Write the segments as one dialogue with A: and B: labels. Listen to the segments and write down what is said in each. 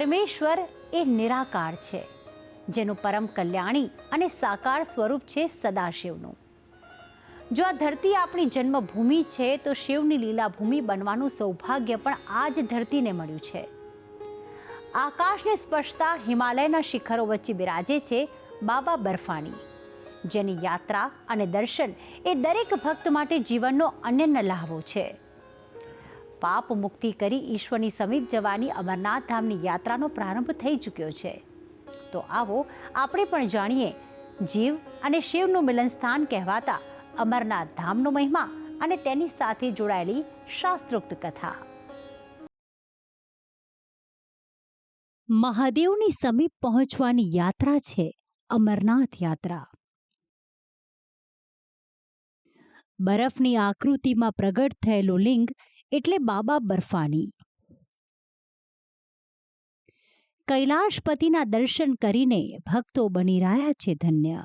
A: પરમેશ્વર એ નિરાકાર છે, જેનું પરમ કલ્યાણી અને સાકાર સ્વરૂપ છે સદાશિવનું. જો આ ધરતી આપણી જન્મભૂમિ છે, તો શિવની લીલાભૂમિ બનવાનું સૌભાગ્ય પણ આ જ ધરતીને મળ્યું છે. આકાશને સ્પર્શતા હિમાલયના શિખરો વચ્ચે બિરાજે છે બાબા બર્ફાણી, જેની યાત્રા અને દર્શન એ દરેક ભક્ત માટે જીવનનો અનન્ય લાહવો છે. પાપ મુક્તિ કરી ઈશ્વરની સમીપ જવાની અમરનાથ ધામની યાત્રાનો પ્રારંભ થઈ ચૂક્યો છે. તો આવો આપણે પણ જાણીએ, જીવ અને શિવનું મિલન સ્થાન કહેવાતા અમરનાથ ધામનો મહિમા અને તેની સાથે જોડાયેલી શાસ્ત્રોક્ત કથા. મહાદેવની સમીપ પહોંચવાની યાત્રા છે અમરનાથ યાત્રા. બરફની આકૃતિમાં પ્રગટ થયેલું લિંગ એટલે બાબા બર્ફાની કૈલાશપતિના દર્શન કરીને ભક્તો બની રહ્યા છે ધન્ય.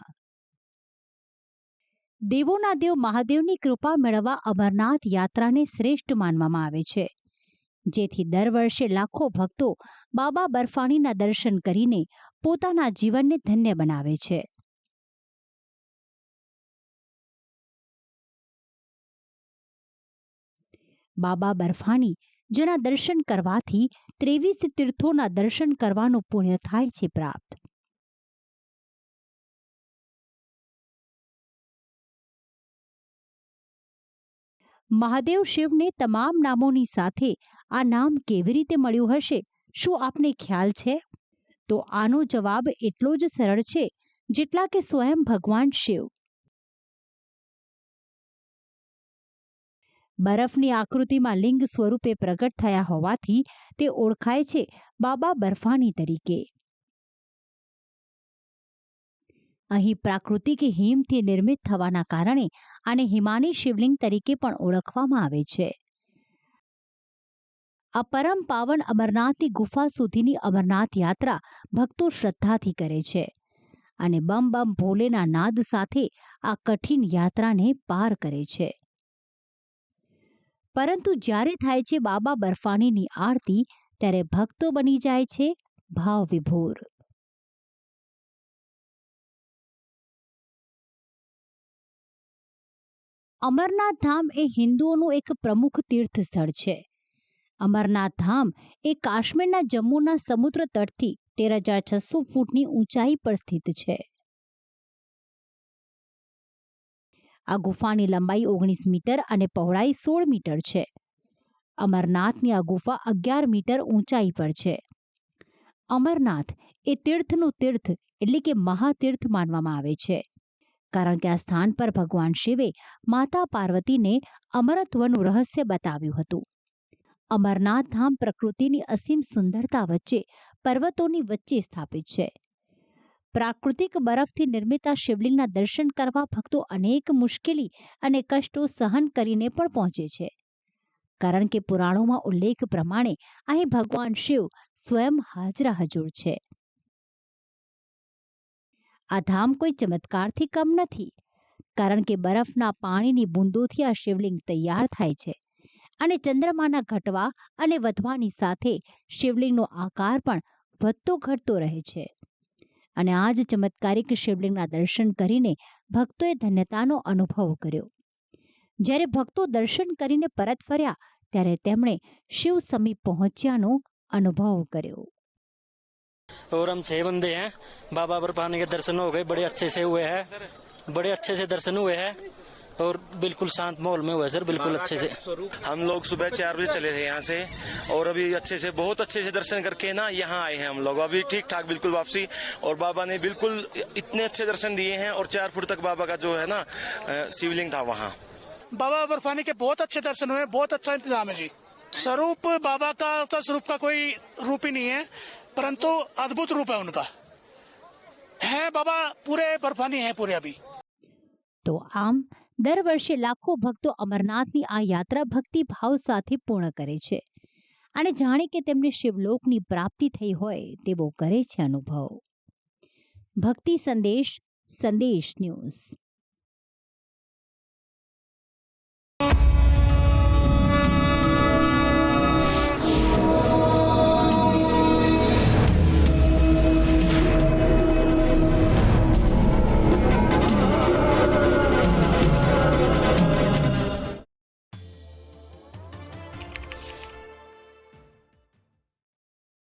A: દેવોના દેવ મહાદેવની કૃપા મેળવવા અમરનાથ યાત્રાને શ્રેષ્ઠ માનવામાં આવે છે. જેથી દર વર્ષે લાખો ભક્તો બાબા બર્ફાણીના દર્શન કરીને પોતાના જીવનને ધન્ય બનાવે છે. બાબા બર્ફાણી, જેના દર્શન કરવાથી ત્રેવીસ તીર્થોના દર્શન કરવાનું પુણ્ય થાય છે પ્રાપ્ત. મહાદેવ શિવને તમામ નામોની સાથે આ નામ કેવી રીતે મળ્યું હશે, શું આપને ખ્યાલ છે? તો આનો જવાબ એટલો જ સરળ છે, જેટલા કે સ્વયં ભગવાન શિવ. બરફની આકૃતિમાં લિંગ સ્વરૂપે પ્રગટ થયા હોવાથી તે ઓળખાય છે બાબા બર્ફાણી તરીકે. અહીં પ્રાકૃતિક હિમથી નિર્મિત થવાના કારણે આને હિમાની શિવલિંગ તરીકે પણ ઓળખવામાં આવે છે. આ પરમ પાવન અમરનાથની ગુફા સુધીની અમરનાથ યાત્રા ભક્તો શ્રદ્ધાથી કરે છે અને બમ બમ ભોલેના નાદ સાથે આ કઠિન યાત્રાને પાર કરે છે. પરંતુ જ્યારે થાય છે બાબા બર્ફાણીની આરતી, ત્યારે ભક્તો બની જાય છે ભાવ વિભોર. અમરનાથ ધામ એ હિન્દુઓનું એક પ્રમુખ તીર્થ સ્થળ છે. અમરનાથ ધામ એ કાશ્મીરના જમ્મુના સમુદ્ર તટથી તેર હજાર છસો ફૂટની ઊંચાઈ પર સ્થિત છે. આ ગુફાની લંબાઈ ઓગણીસ મીટર અને પહોળાઈ સોળ મીટર છે. અમરનાથની આ ગુફા અગિયાર મીટર ઊંચાઈ પર છે. અમરનાથ એ તીર્થનું તીર્થ એટલે કે મહાતીર્થ માનવામાં આવે છે. કારણ કે આ સ્થાન પર ભગવાન શિવે માતા પાર્વતીને અમરત્વનું રહસ્ય બતાવ્યું હતું. અમરનાથ ધામ પ્રકૃતિની અસીમ સુંદરતા વચ્ચે પર્વતોની વચ્ચે સ્થાપિત છે. પ્રાકૃતિક બરફથી નિર્મિત આ શિવલિંગના દર્શન કરવા ભક્તો અનેક મુશ્કેલી અને કષ્ટો સહન કરીને પણ પહોંચે છે. કારણ કે પુરાણોમાં ઉલ્લેખ પ્રમાણે અહીં ભગવાન શિવ સ્વયં હાજરા હજુર છે. આ ધામ કોઈ ચમત્કારથી કમ નથી, કારણ કે બરફના પાણીની બૂંદોથી આ શિવલિંગ તૈયાર થાય છે અને ચંદ્રમાના ઘટવા અને વધવાની સાથે શિવલિંગનો આકાર પણ વધતો ઘટતો રહે છે. અને આ જ ચમત્કારિક શિવલિંગના દર્શન કરીને ભક્તોએ ધન્યતાનો અનુભવ કર્યો જ્યારે ભક્તો દર્શન કરીને પરત ફર્યા ત્યારે તેમણે શિવ સમીપ પહોંચ્યાનો અનુભવ કર્યો
B: और हम छह बंदे हैं बाबा बर्फानी के दर्शन हो गए बड़े अच्छे से हुए हैं बड़े अच्छे से दर्शन हुए हैं और बिल्कुल शांत माहौल में हुआ सर बिल्कुल अच्छे से।
C: हम लोग सुबह चार बजे चले थे यहाँ से और अभी अच्छे से बहुत अच्छे से दर्शन करके ना यहाँ आए हैं हम लोग। अभी ठीक ठाक बिल्कुल वापसी और बाबा ने बिल्कुल इतने अच्छे दर्शन दिए हैं और चार फुट तक बाबा का जो है ना शिवलिंग था वहाँ।
D: बाबा बर्फानी के बहुत अच्छे दर्शन हुए बहुत अच्छा इंतज़ाम है जी। स्वरूप बाबा का तो स्वरूप का कोई रूप ही नहीं है परंतु अद्भुत रूप है उनका। है बाबा पूरे बर्फानी है पूरे अभी।
A: तो आम દર વર્ષે લાખો ભક્તો અમરનાથની આ યાત્રા ભક્તિભાવ સાથે પૂર્ણ કરે છે. અને જાણે કે તેમને શિવલોકની પ્રાપ્તિ થઈ હોય તેવો કરે છે અનુભવ. ભક્તિ સંદેશ સંદેશ ન્યૂઝ.